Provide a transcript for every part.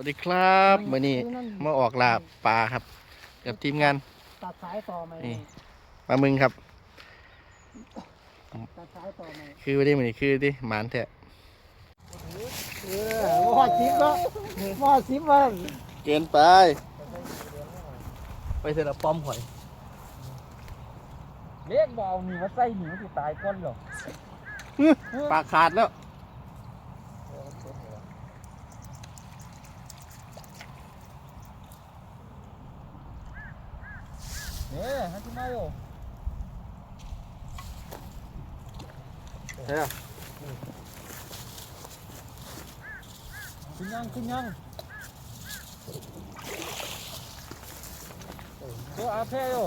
วัสดีครับมื่อนี้มาออกลาปลาครับ กับทีมงานตัดสายต่อไหมนี่ปลามึงครับตัดสายต่อไหมคือวันนี้มื่อนี้คือดิหมานแท้เออหม้อซิปเนาะหม้อซิปว่าเกินไป ไปเสร็จแล้วป้อมหอยเลี้ยงบอลนี่มาใส่หนีมันจะตายก้นหรอกปลาขาดแล้ว เนี่ยฮันที่มาอยู่เฮ้ยขึ้นยังขึ้นยังตัวอาเพอยู่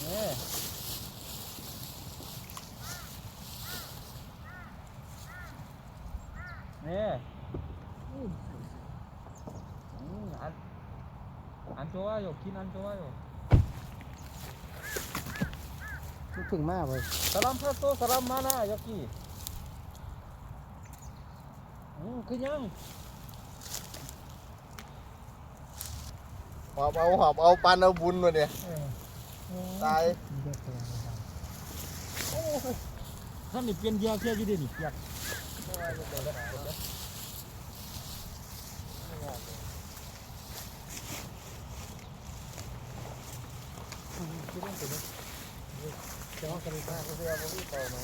เนี่ยเนี่ยอืมอัน อันตัวอยู่กินอันตัวอยู่คิดถึงมากเลย Salam satu, salam mana, Yoki? Hmm, kenyang. หอบเอาหอบเอาปันเอาบุญมาเนี่ยตาย Kan ni pian dia kia gede ni, pian. เจ้ากันข้าก็เสียบ่มีต่อมา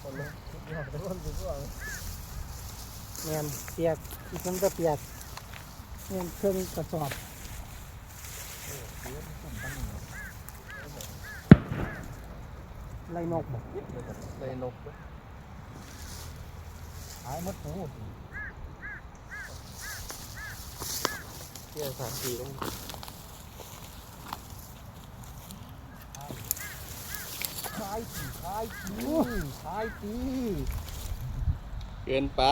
คนเลยคิดยากแต่คนสิว่าแม่นเปียกอีกคนก็เปียกแม่นเครื่องกระสอบไล่นกบ่เลยนก Ai mất phú. เที่ยวสามสี่ต้อง Khai chỉ, khai chỉ, khai chỉ. เกินไป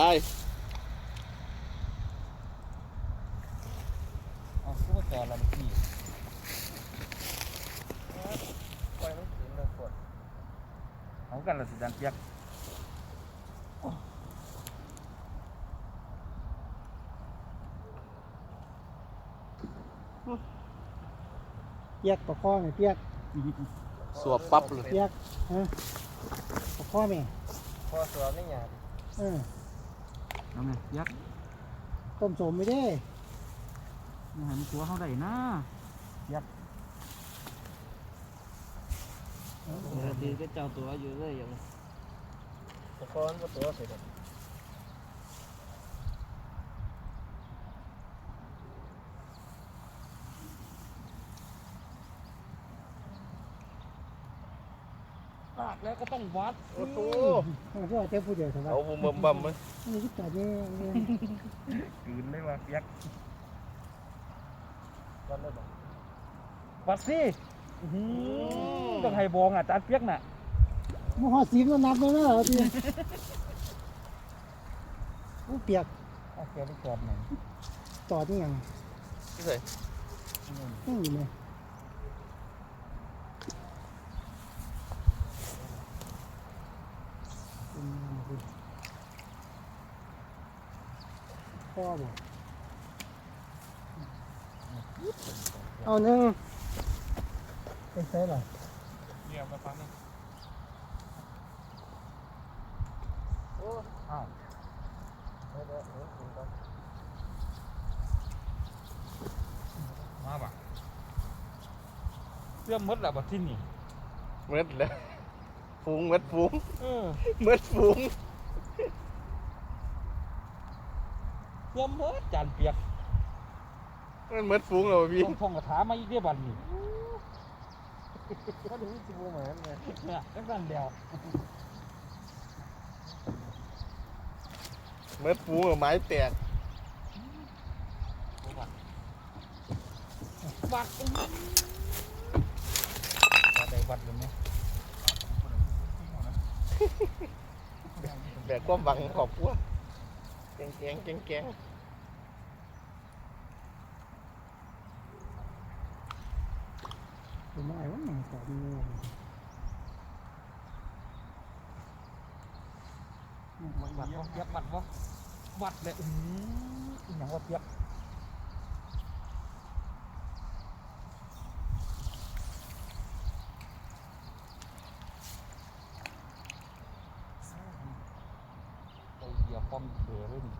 À, cô trò làm gì? Không cần là sự đàn pian. เปียกประคอไหมเปียก สวบปั๊บเลยเปียกฮะประคอไหมพอสวบนี่ไงเออ Nó này, pian. ต้มสมไม่ได้ Nó hẳn của không đẩy na. ดีก็เจ้าตัวอยู่เลยอย่างตะกอนก็ตัวเสร็จ Bạc แล้ว ก็ต้องวัดโอ้โหมันก็เจ้าผู้เดียวสบายเอาบุมบัมบัมไหมนี่คิดแต่นี่นี่คืนเลยว่ะเปียกวันได้บอกวัดสิต้องให้บองอะจานเปียกน่ะมันหอดสีมันนับเลยนะเหรอพี่โอ้เปียกเอาเปียกไปจอดหน่อยต่อที่ยังที่ใส่ยังอยู่ พ่อบอกเอาหนึ่งไปใส่หรอเยี่ยมมาฟังนี่อ้าวมาบ่ะเรื่องมดแหละบัดที่นี่เม็ดเลยฟูงเม็ดฟูงเออเม็ดฟูง เรื่องมดจานเปียกมันเม็ดฟูงเหรอพี่ต้องท่องกระถามาอีกเดียวบัดนี่ก็ถึงสิบโมงเหมือนกันเลยเนี่ยจังสันเดียวเม็ดฟูงกับไม้แตกบัดบัดใดบัดเลยไหมแบกความหวังขอบกัวแกงแกงแกงแกง ผมไม่ว่าหนังสอบมีบัดบ่เย็บบัดบ่วัดเลยอืมอหย่างว่าเปียกเอาเหยียบป้อมเขือเลยนี่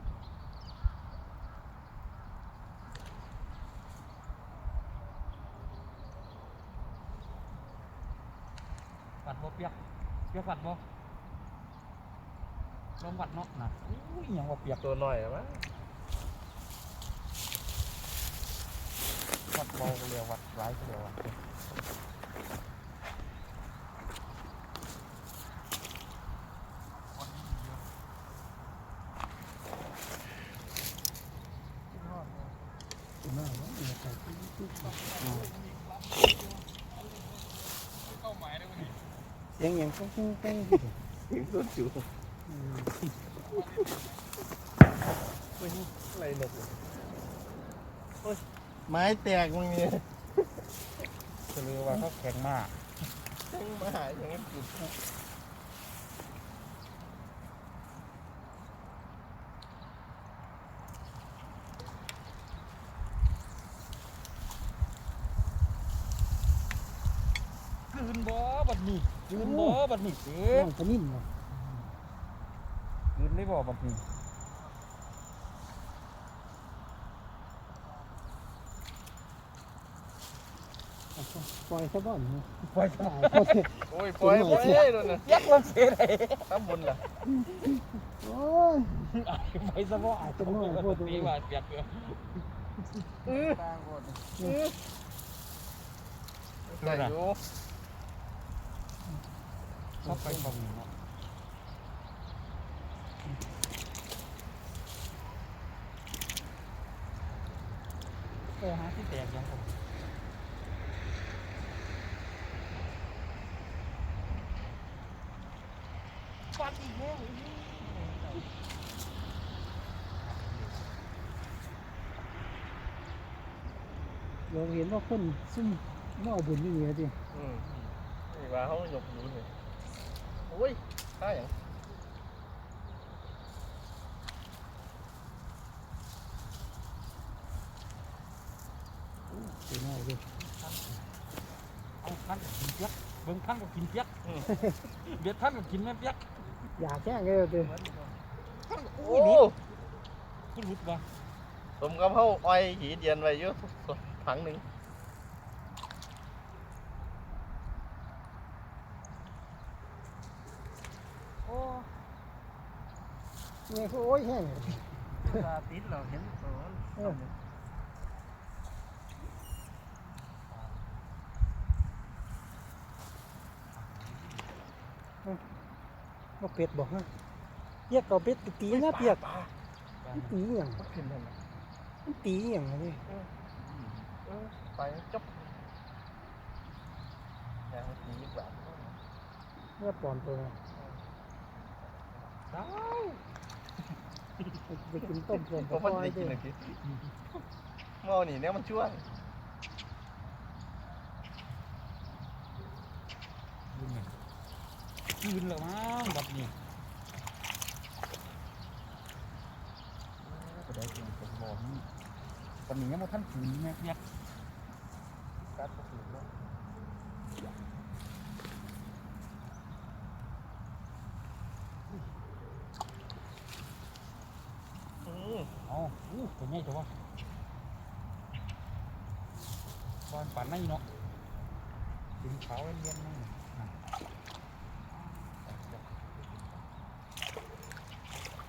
วัด บ่เปียกเปียกวัดบ่ลองวัดเนาะนะอุ้ยอหย่างว่าเปียกตัวน้อยมั้งวัดเบาก็เรียกวัดร้ายก็เรียกวัดเข้าหมายได้วันนี้ เสียงอย่างกุ้งกุ้งกุ้งถึงต้นจูอะไรหนกไม้แตกมึงเนี่ยจะเรียกว่าเขาแข็งมากทั้งมาหาอย่างนั้นจุด คืนบ่บัดนี้คืน บ่บัดนี้เอ๊ะน้องกระนิ่มเนาะคืนได้บ่บัดนี้ปล่อยซะบ่อนเนาะไปทางตายโอเคโอ้ยปล่อยปล่อยโดนนะยักษ์มันเสียเลยข้ามบนล่ะโอ้ยไปซะบ่อาจจะเป็นน้อยโพดตัวเองตีว่าเปียกเปียกได้อยู่ ชอบไปตรงนี้เนาะที่แตกยังผมฟันอีกแล้วเราเห็นว่าคนซุ่มมาเอาบุญนี่เนี่ยดิอืมนี่ว่าเขาหยกอยู่นี่โอ้ยท่าอย่างเป็นน้อยดิเอาท่านกับกินเปียกเบิ่งท่านกับกินเปียกเบียดท่านกับกินแม่เปียกอยากแค่ไงเลยดิโอ้คุณรุดวะสมกับเขาอ้อยหีเดียนไว้เยอะถังหนึ่ง โอ้ เนี่ยคือโอ้ยแห้งตาติดเราเห็นตัวเออว่าเป็ดบอกฮะเปียกกับเป็ดตีนะเปียกมันตีอหย่างขึ้นทำไมมันตีอหย่างนี้เออไปจบยังมียี่สิบเมื่อปลอมตัวนะได้ ไปกินต้มส่วนเพปลาราะมันคอยได้ดิกินอะไรกินหม้อนี่เนี่ยมันช่วยคืนแล้วมั้งแบบนี้ก็ได้กินเป็นบ่อนี่ตอนนี้ยังมาท่านคืนแม่เปียกกัดกระสุนแล้วอืม อ๋ออู้ ตัวใหญ่ตัววะบ้านป่านในเนาะกินขาวเลียนๆนั่นน่ะ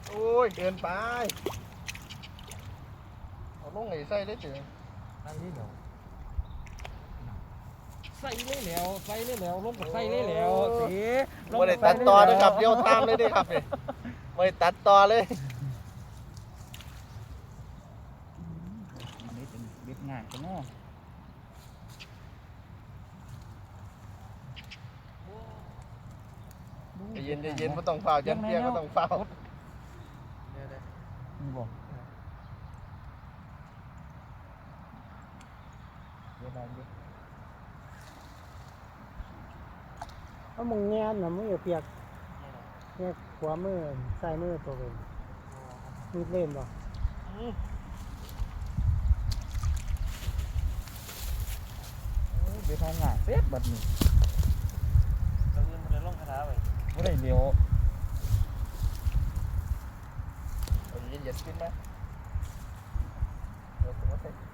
โอ้ยเกินไปเอาลงไอ้ไส้ได้เจ๋งใส่เลยแล้วใส่เลยแล้วใส่เลยแล้วลงกับใส่เลยแล้วสิลงไม่กัได้บใส่ตัดเลยต่อแล้วนะครับเดี๋ยวตามเลยเด้ครับนี่ไม่ได้ตัดต่อเลย อันนี้เป็นเบ็ดง่าย กันเนาะใจเย็นใจเย็นไม่ต้องเฝ้าเย็นเพียงก็ต้องเฝ้านี่บอกเดี๋ยวได้เดี๋ยวเอามึงแงนนะมึงอย่าเปียกแงนขวามือซ้ายมือตัวเป็นมืดเล่นบ่ เดี๋ยวเขาง่ายเฟสบัดนี้ตรงนี้มันจะลงคาถาไปบ่ได้เดียวเอาเย็นๆขึ้นไหมเดี๋ยวผมเอาใส่ ถึง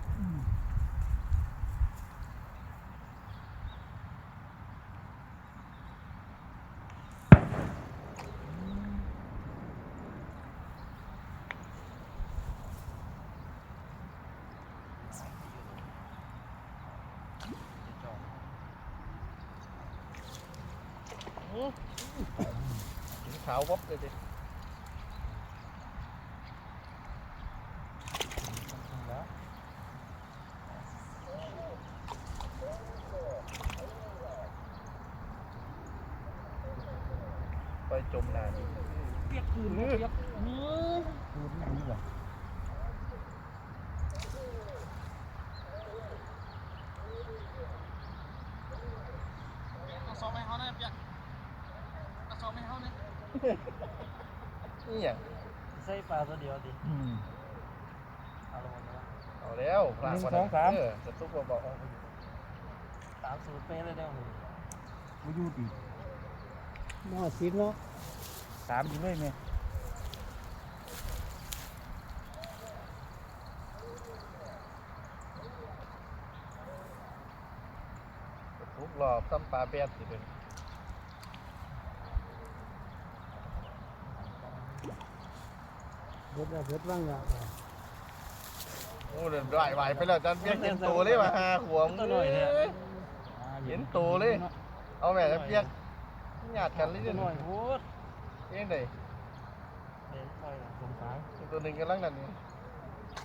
ขาววับเลยดิ ไปจมน้ำ เปียกคืนเปียกอือคืนนี่ว่ะ ต้องซ้อมให้เขานะเปียกต้องซ้อมให้เขานะ นี่อย่าง ใส่ปลาตัวเดียวดิอืม เอาลงมาเอาแล้วพลาดหนึ่งวันสองสามเออจะทุกข์บอกเอาตามสูตรเป๊ะเลยเด้อหนูบ่อยู่ตินอสิบเนาะสามอยู่เลยแม่จะทุกข์รอบซ้ำปลาแปดสิเป็น เบิดแล้วเบิดว่างแล้วโอ้เดินไหวไหวไปแล้วจันเปียกเห็นโตเลยว่ะหาขวงตัวหน่อยเนี่ยอ้เห็นโตเลย เอาแม่จันเปียกหยาดกันเลยตัเดี๋ยววหน่นี้อยโว้ดเองไดเด่นไปนะสงสารอีกตัวหนึ่งกำลังนั่นนี่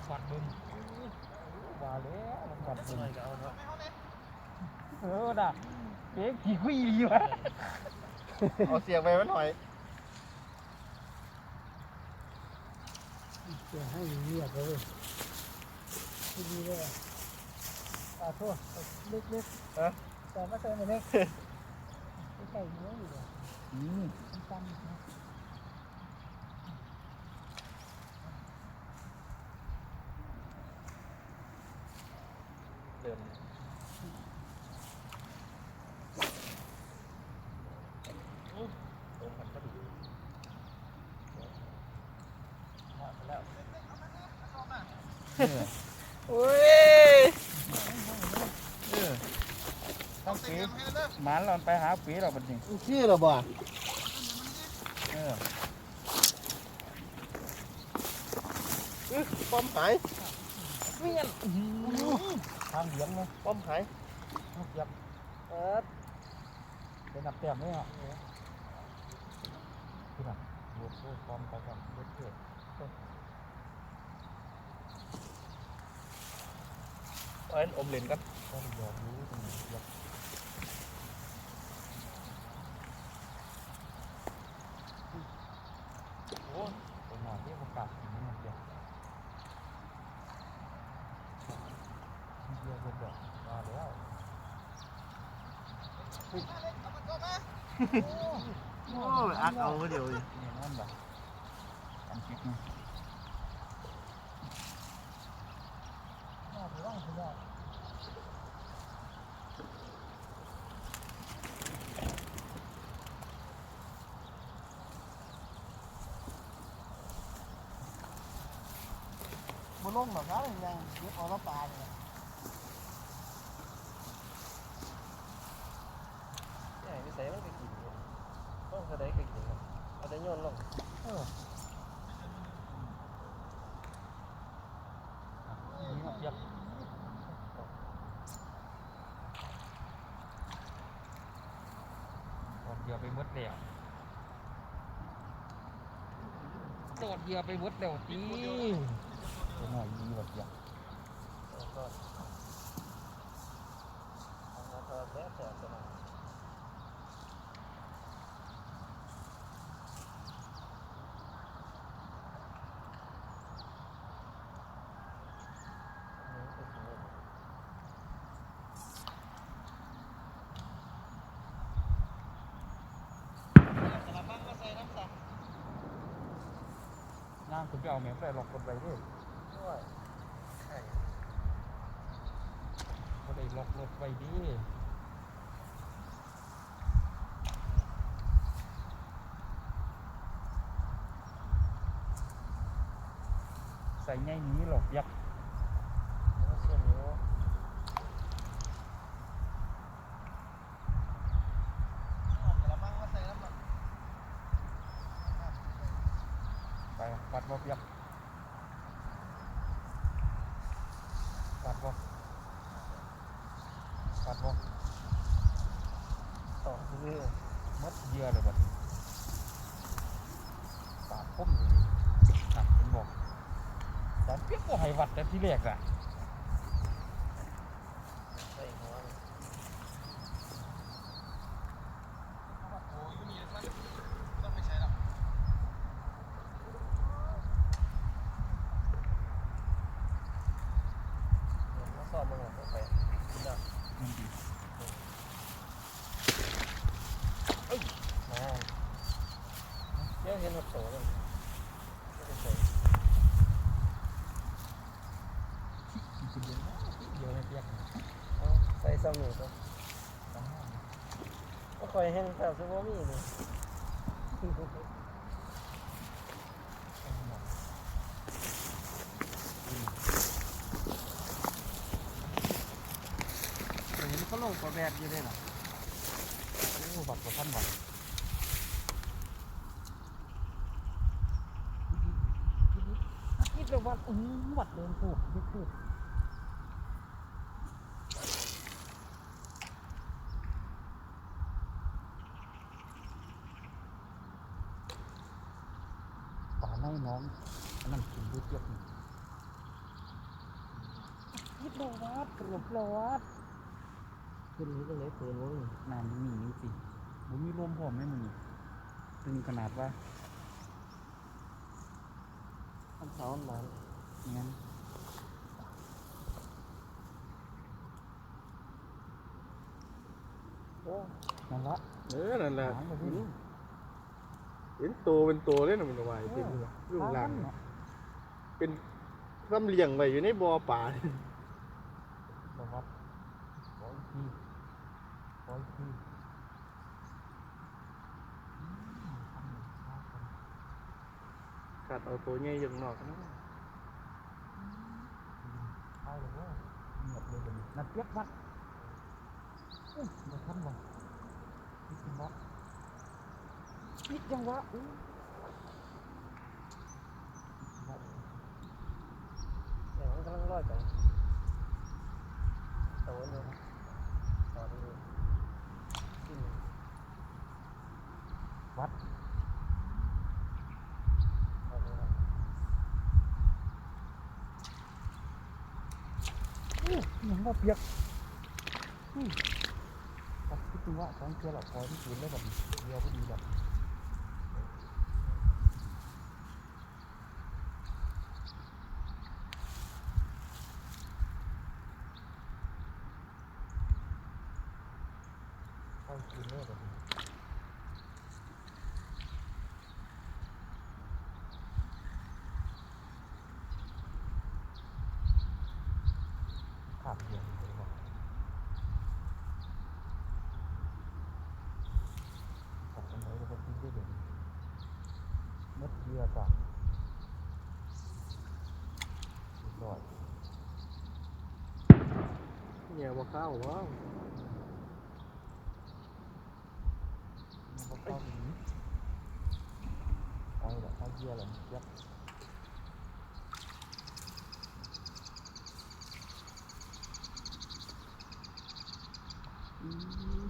บัดบึ้มว่าแล้วมันบัดตัวบึ้หมน่อยก็เอาเนาะเออน่ะเป๊กขี้คุยดีวะเอาเสียงไปไว้หน่อย จะให้เงียบเลยไม่ดีเลยอ่าโทษเล็กเล็กฮะแต่ไม่ใช่ไม่เล็กไม่ใช่เนื้ออยู่เลยอืมตั้งๆนะเดินตรงกันพอดี แล้ว เออ โอ้ย เออต้องปีห มานเราไปหาปีเราบัดนี้ชื่อเราบ่เอออื้อป้อมหายทางเหลียงเลยป้อมหายเก็บเออเป็นนับแต้มเลยอะคือแบบรถโซ่ความไปก่อนรถเกิดเอาอันอมเหรียญกันก็ยอมรู้ตรงนี้ยกโอ้เป็นหน้าที่ประกาศอย่างนี้มันเดียวเดียวเป็นแบบมาแล้ว โอ้ยอักเอาเดียวนี่นั่นแบบอันคิดนี่น่าจะว่างคุณได้บนลงหรอกครับยังเก็บเอาละปลาเนี่ย ใช่ไม่ใส่มันก็กินอยู่ต้องกระไดก็กินนะเอาแต่โยนลง นี่มาเทียบตอดเดียวไปหมดแล้วตอ ดเดียวไปหมดแล้วจีตัวหน่อยดีแบบเดียวแล้วก็แล้วแซ่ บกันนะน้างคุณไปเอาแม่ไปหลอกคนไปด้วยด้วยก็ได้หลอกรถไปดีใส่ไงนี้หลอกยักษ์ แล้วเชื่อนิ้ว ไปปัดบ่เปียกปัดบ่ปัดบ่ต่อคือมัดเยื่อเลยบัดนี้ปากคมอยู่ดิหับเป็นบอกตอนเปียกบ่ให้วัดแต่ที่แรกอะ ใส่หัวเลยมาสอบมึงอะไปกินอะ มันดี มา เดี๋ยเห็นหัวโสเลยไม่ได้ใส่เยอะนะเปียกเอาใส่ซ้ำหนึ่งก็ต้องห้ามก็คอยแห้งแถวซูโมมี่นี่ต้องหมดเดี๋ยวนี้ก็ลงประแบบอยู่เลยนะโอ้บัตรประทันบัตร คิดเลยว่า อืมหวัดเดินถูกยึดถูกป่าในน้องอันนั้นกินด้วยเปียกนี่คิดเลวัดกรุบเลยวัดขึ้นนี้ก็เลยปืนมึงน้ำมีนี่สิบุมีลมพร้อมไหมมึงตึงขนาดว่าทำเสาหนั งงั้นโอ้นั่นละเออนั่นแหละหางมาที่นี่เห็นตัวเป็นตัวเลยนะมันเอาไว้เต็มเลยรุ่งรังเป็นซ้ำเลี้ยงไว้อยู่ในบ่อป่าบวัดร้อยทีร้อยทีกัดเอาตัวใหญ่อยังนอกนะ ใช่เลยว่าเงียบเลยแบบนี้นัดเปียกวัดอุ้ยมาทันวะนี่คือวัดคิดยังวะอู้วัดเดี๋ยวมันกำลังรอดไปโตเลยต่อไปเลยวัด ต่อไปเลย อู้ยังว่าเปียกอุ้ยวัดคิดดูว่าสองเกลือหลับคอที่กินแล้วแบบเดียวพอดีแบบเข้าคืนเลยแบบ ขาดเดียวเลยว่ขาดกันไหนแล้วก็กินได้เดี๋ยวนี้เม็ดเยวจ้ะเรียบร้อยเนี่ยว่าข้าวว่าว มันก็เข้าถึงเอาละเอาเยียอะไรยักษ์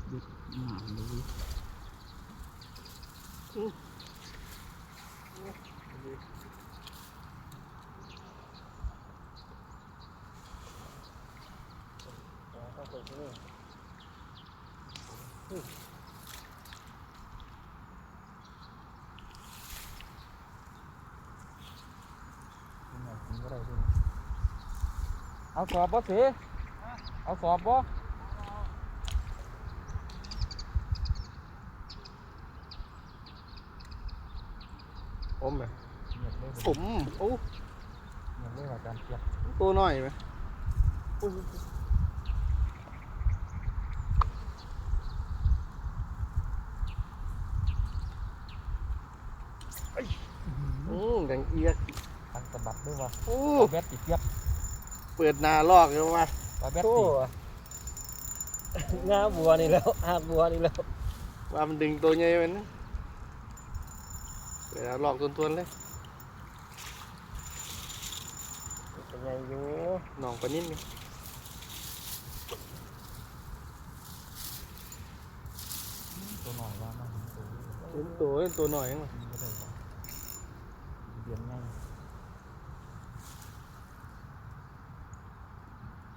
เด็กหมาเลยต้องเปิดที่นี่เป็นไงกินก็ได้ด้วยเอาสอบบ่สิเอาสอบบ่ อมไหม เงียบเลย ผมโอ้เหมือนเลยว่าอาจารย์เปียกตัวน้อยไหมโอ้อืมแดงเอียดทางสะบัดด้วยว่าโอ้ปลาแบดติเปียกเปิดหนาลอกเลยว่าปลาแบดโอ้ติงาบัวนี่แล้วอาบัวนี่แล้ว ว่ามันดึงตัวใหญ่มันนะเปิดหนาลอกทวนๆเลย เป็นไงอยู่หนองปลานิ่มนี่ตัวหน่อยว่ามันตัวเห็นตัวเห็นตัวหน่อยมั้งกินก็ได้ว่าเบียนง่าย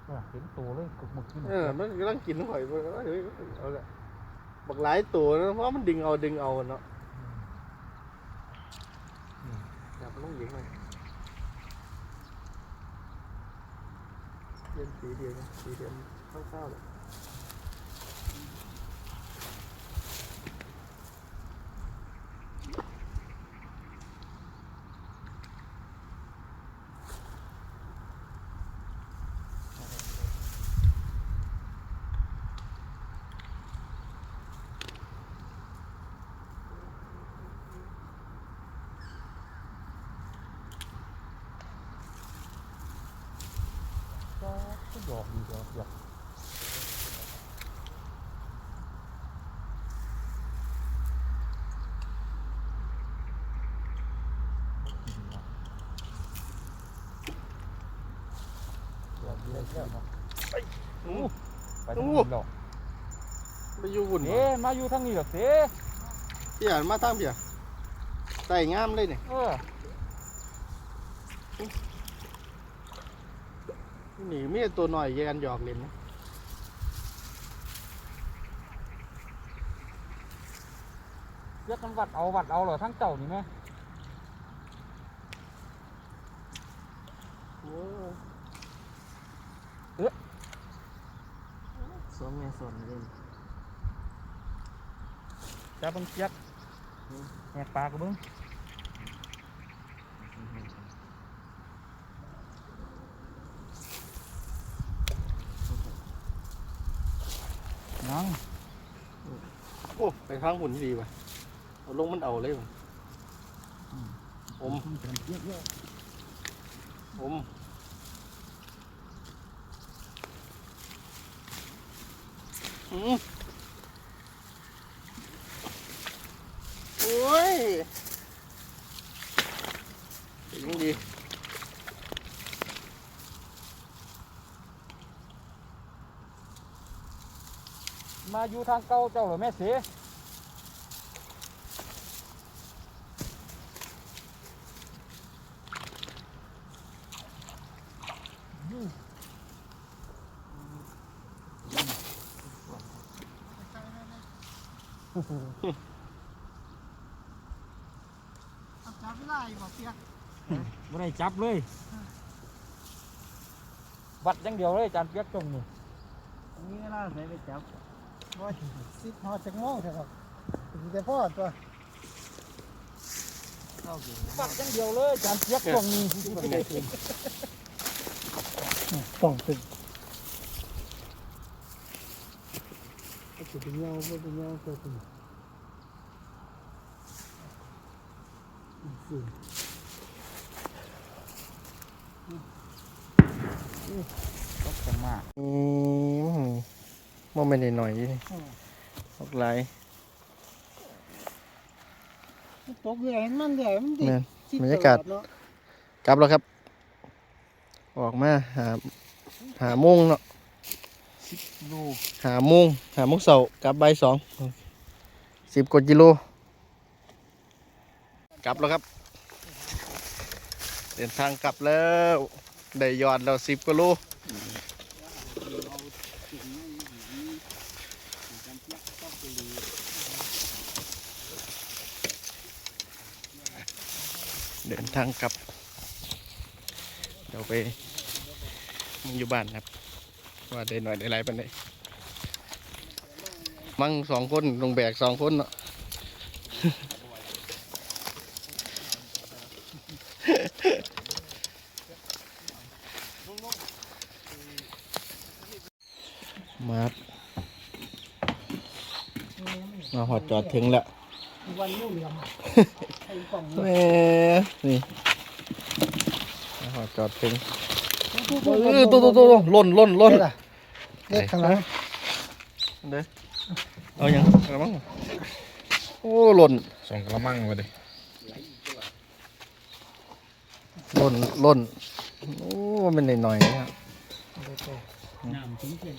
ว่าเห็นตัวเลยกึกหมึกขึ้นเออมันกำลังกินหอยมันก็เฮ้ยเอาละบักหลายตัวนะเพราะมันดึงเอาดึงเอาเนาะจับมันต้องยิงเลย เล่นสีเดียวนะสีเดียวเข้าวๆ หยอกดีเดียวหยอกกินเนาะหยอกดีเลยเนาะอู้ไปทางนี้หรอกไปอยู่หุ่นเอ๊มาอยู่ทางนี้หรอกเอ๊ะพี่อ่านมาตามพี่อะใส่งามเลยเนี่ยเออ นี่มีแต่ตัวหน่อยแยกันหยอกเล่นนะเรียกกันวัดเอาวัดเอาเหรอทั้งเจ้านี่ไหมโอ้สวมแม่สวนเลยจ้าเบังเจี๊ยบแหกปากกับเบิ้งังโอ้ไปทางหุ่นที่ดีว่ะเอาลงมันเอาเลยว่ะผมเจี๊ยบเยอะผมอืมโอ้ยยังดี มาอยู่ทางเก่าเจ้าเหรอแม่เสียจับไล่บอกเปียกไม่ได้จับเลยวัดอย่างเดียวเลยจานเปียกจงนี่นี่เวลาใส่ไปจับ โอ้ยสิบหอจักโมงเถอะครับถึงจะพ่อตัวเข้ากินวัดอย่างเดียวเลยจานเปียกจงนี่ต้องตึงจะเป็นเงาก็เป็นเงาก็เป็นสิต้องจังมากอืม ว่าไม่ได้หน่อยนี่ออกลายตกใหญ่มันใหญ่มันดิแม่นชิดบรรยากาศตลอดเนาะกลับแล้วครับ ออกมาหาหาโมงเนาะดูหาโมงหาโมงเสาร์กลับบ่ายสองสิบกว่ากิโลกลับแล้วครับ เดินทางกลับแล้ว ได้ยอดเราสิบกิโล เดินทางกลับ เดี๋ยวไปอยู่บ้านครับ ว่าได้หน่อยได้ไรปันได้มั่งสองคนลงแบกสองคนเนาะมามาหอดจอดถึงแล้วลย แหม่นี่มาหอดจอดถึงเออตัวตัวตัวล่นล่นล่นเล็กข้างหลังเด้อเอายังกระมังโอ้หล่นส่งกระมังมาดิหล่นหล่นโอ้มันหน่อยๆนะครับน้ำทิ้งเพียง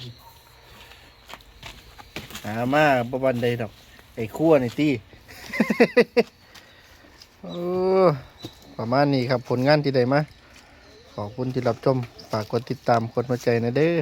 หามาประวันใดดอกไอ้ขั้วนี่ตี เออประมาณนี้ครับผลงานที่ได้มาขอบคุณที่รับชม ฝากกดติดตามกดหัวใจนะเด้อ